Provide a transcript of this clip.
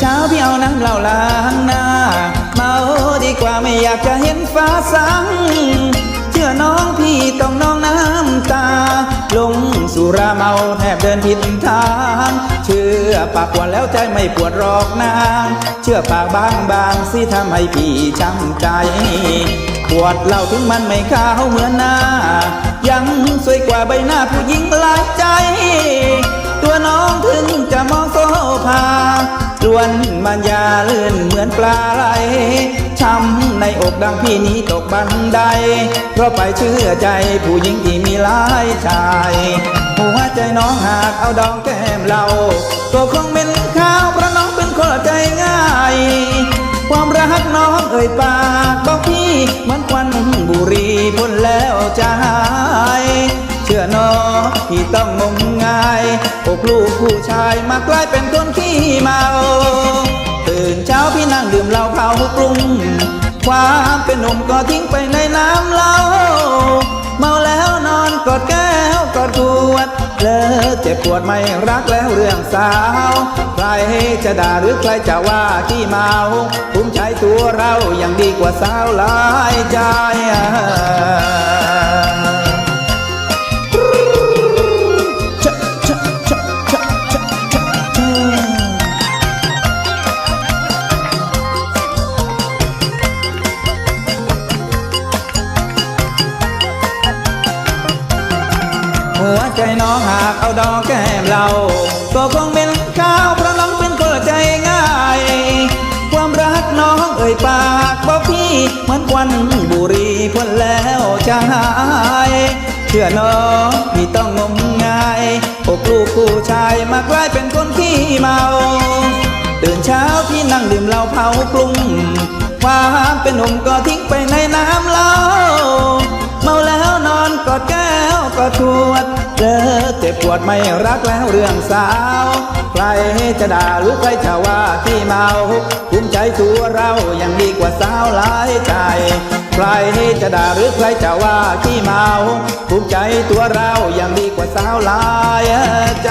เช้าพี่เอาน้ำเหล้าล้างหน้า เมาดีกว่าไม่อยากจะเห็นฟ้าสังเชื่อน้องพี่ต้องน้องน้ำตา ลงสุราเมาแทบเดินผิดทาง เชื่อปากหวานแล้วใจไม่ปวดรอกนาง เชื่อปากบางบางสิทำให้พี่ช้ำใจปวดเหล่าถึงมันไม่ขาวเหมือนหน้า ยังสวยกว่าใบหน้าผู้หญิง วนมันยาลื่นเหมือนปลาไหลช้ำในอกดังพี่นี้ตกบันได เพราะไปเชื่อใจผู้หญิงที่มีหลายชายหัวใจน้องหากเอาดองแก้มเราก็คงเป็นข้าวเพราะน้องเป็นคนใจง่าย ความรักน้องเอ่ยปากบอกพี่เหมือนควันบุรีพ่นแล้วใจเชื่อน้องพี่ต้องงมง กลูกผู้ชายมากลายเป็นคนขี้เมา ตื่นเช้าพี่นั่งดื่มเหล้าเผากรุงความเป็นหนุ่มก็ทิ้งไปในน้ำเหล้าเมาแล้วนอนกอดแก้วกอดขวดเลิกเจ็บปวดไม่รักแล้วเรื่องสาว ใครจะด่าหรือใครจะว่าที่เมาภูมิใจตัวเรายังดีกว่าสาวหลายใจ ใจน้องหากเอาดอกแก้มเรา ก็คงเป็นข้าวเพราะน้องเป็นคนใจง่าย ความรักน้องเอ่ยปากบอกพี่เหมือนควันบุรีพ่นแล้วจะหายเชื่อน้องพี่ต้องงมงายอกลูกผู้ชายมากลายเป็นคนขี้เมาตื่นเช้าพี่นั่งดื่มเหล้าเผากรุงความเป็นหนุ่มก็ทิ้งไปในน้ำเหล้า เมาแล้วนอนกอดแก้วกอดทวดเลิกเจ็บปวดไม่รักแล้วเรื่องสาว ใครจะด่าหรือใครจะว่าที่เมาภูมิใจตัวเรายังดีกว่าสาวหลายใจ ใครจะด่าหรือใครจะว่าที่เมาภูมิใจตัวเรายังดีกว่าสาวหลายใจ